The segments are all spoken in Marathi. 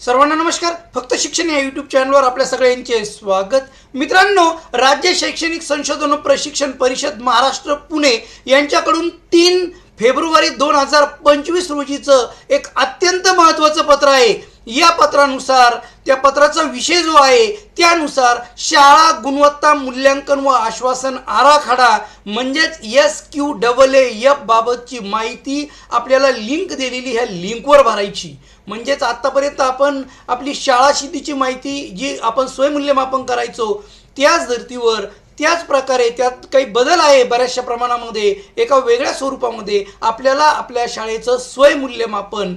सर्वांना नमस्कार. फक्त शिक्षण या यूट्यूब चॅनलवर आपल्या सगळ्यांचे स्वागत. मित्रांनो राज्य शैक्षणिक संशोधन प्रशिक्षण परिषद महाराष्ट्र पुणे यांच्याकडून तीन फेब्रुवारी दोन हजार पंचवीस रोजीचं एक अत्यंत महत्त्वाचं पत्र आहे. या पत्रानुसार त्या पत्राचा विषय जो आहे त्यानुसार शाळा गुणवत्ता मूल्यांकन व आश्वासन आराखडा म्हणजेच S Q double A F बाबतची माहिती आपल्याला लिंक दिलेली ह्या लिंकवर भरायची. म्हणजेच आत्तापर्यंत आपण आपली शाळा शेतीची माहिती जी आपण स्वयंमूल्यमापन करायचो त्याच धर्तीवर त्याच प्रकारे त्यात काही बदल आहे बऱ्याचशा प्रमाणामध्ये एका वेगळ्या स्वरूपामध्ये आपल्याला आपल्या शाळेचं स्वयमूल्यमापन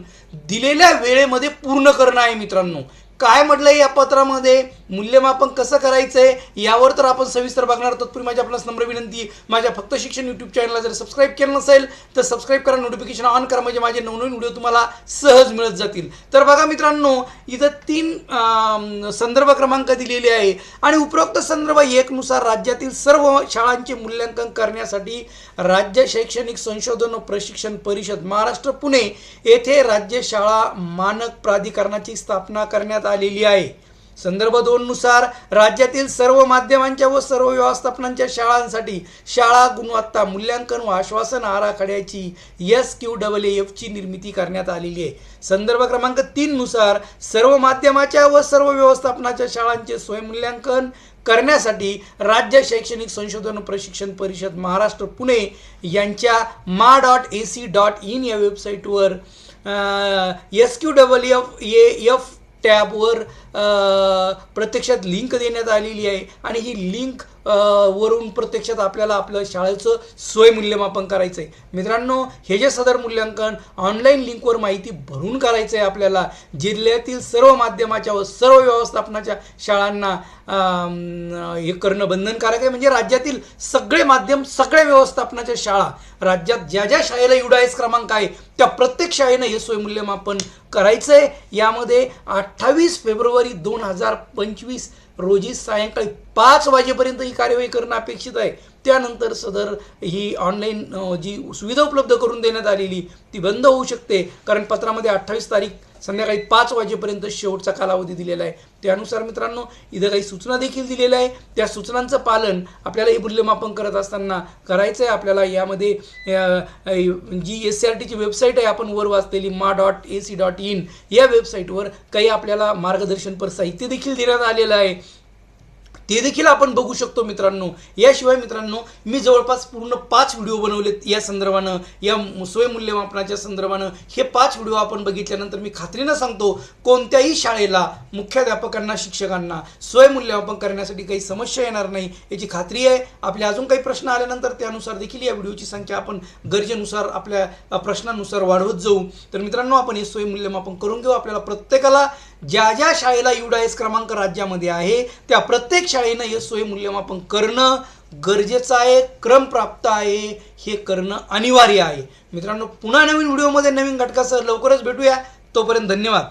दिलेल्या वेळेमध्ये पूर्ण करणं आहे मित्रांनो. काय म्हटलं या पत्रामध्ये? मूल्यमापन कसं करायचं आहे यावर तर आपण सविस्तर बघणार. तत्पूर्वी माझी आपल्यास नम्र विनंती माझ्या फक्त शिक्षण यूट्यूब चॅनलला जर सबस्क्राईब केलं नसेल तर सबस्क्राईब करा नोटिफिकेशन ऑन करा म्हणजे माझे नवनवीन व्हिडिओ तुम्हाला सहज मिळत जातील. तर बघा मित्रांनो इथं तीन संदर्भ क्रमांक दिलेले आहे. आणि उपरोक्त संदर्भ एकनुसार राज्यातील सर्व शाळांचे मूल्यांकन करण्यासाठी राज्य शैक्षणिक संशोधन व प्रशिक्षण परिषद महाराष्ट्र पुणे येथे राज्य शाळा मानक प्राधिकरणाची स्थापना करण्यात आलेली आहे. संदर्भ दोननुसार राज्यातील सर्व माध्यमांच्या व सर्व व्यवस्थापनांच्या शाळांसाठी शाळा गुणवत्ता मूल्यांकन व आश्वासन आराखड्याची एस क्यू डबल एफची निर्मिती करण्यात आलेली आहे. संदर्भ क्रमांक तीननुसार सर्व माध्यमाच्या व सर्व व्यवस्थापनाच्या शाळांचे स्वयंमूल्यांकन करण्यासाठी राज्य शैक्षणिक संशोधन प्रशिक्षण परिषद महाराष्ट्र पुणे यांच्या मा dot A C dot in या वेबसाईटवर S Q double F A F टॅबवर प्रत्यक्षात लिंक देण्यात आलेली आहे. आणि ही लिंक वरून प्रत्यक्षात आपल्याला आपलं शाळेचं स्वयंमूल्यमापन करायचं आहे मित्रांनो हे जे सदर मूल्यांकन ऑनलाईन लिंकवर माहिती भरून करायचं आहे आपल्याला जिल्ह्यातील सर्व माध्यमाच्या व सर्व व्यवस्थापनाच्या शाळांना हे करणं बंधनकारक आहे. म्हणजे राज्यातील सगळे माध्यम सगळ्या व्यवस्थापनाच्या शाळा राज्यात ज्या ज्या शाळेला युडायस क्रमांक आहे त्या प्रत्येक शाळेनं हे स्वयंमूल्यमापन करायचं आहे यामध्ये अठ्ठावीस फेब्रुवारी दोन हजार पंचवीस रोजी सायंकाळी पाच वाजेपर्यंत ही कार्यवाही करणं अपेक्षित आहे. त्यानंतर सदर ही ऑनलाईन जी सुविधा उपलब्ध करून देण्यात आलेली ती बंद होऊ शकते. कारण पत्रामध्ये अठ्ठावीस तारीख संध्याकाळी पाच वाजेपर्यंत शेवटचा कालावधी दिलेला आहे. त्यानुसार मित्रांनो इथं काही सूचना देखील दिलेल्या आहे त्या सूचनांचं पालन आपल्याला हे मूल्यमापन करत असताना करायचं आहे आपल्याला यामध्ये जी एस सी आर टीची वेबसाईट आहे आपण वर वाचलेली मा dot A C dot in या वेबसाईटवर काही आपल्याला मार्गदर्शनपर साहित्य देखील देण्यात आलेलं आहे. ते देखील आपण बघू शकतो मित्रांनो. याशिवाय मित्रांनो मी जवळपास पूर्ण पाच व्हिडिओ बनवलेत या संदर्भानं या स्वयंमूल्यमापनाच्या संदर्भानं. हे पाच व्हिडिओ आपण बघितल्यानंतर मी खात्रीनं सांगतो कोणत्याही शाळेला मुख्याध्यापकांना शिक्षकांना स्वयंमूल्यमापन करण्यासाठी काही समस्या येणार नाही याची खात्री आहे. आपले अजून काही प्रश्न आल्यानंतर त्यानुसार देखील या व्हिडिओची संख्या आपण गरजेनुसार आपल्या प्रश्नानुसार वाढवत जाऊ. तर मित्रांनो आपण हे स्वयंमूल्यमापन करून घेऊ. आपल्याला प्रत्येकाला ज्या ज्या शाळेला युडायस क्रमांक राज्यामध्ये आहे त्या प्रत्येक शाळेनं हे मूल्यमापन करणं गरजेचं आहे क्रम प्राप्त आहे हे करणं अनिवार्य आहे. मित्रांनो पुन्हा नवीन व्हिडिओमध्ये नवीन घटकासह लवकरच भेटूया. तोपर्यंत धन्यवाद.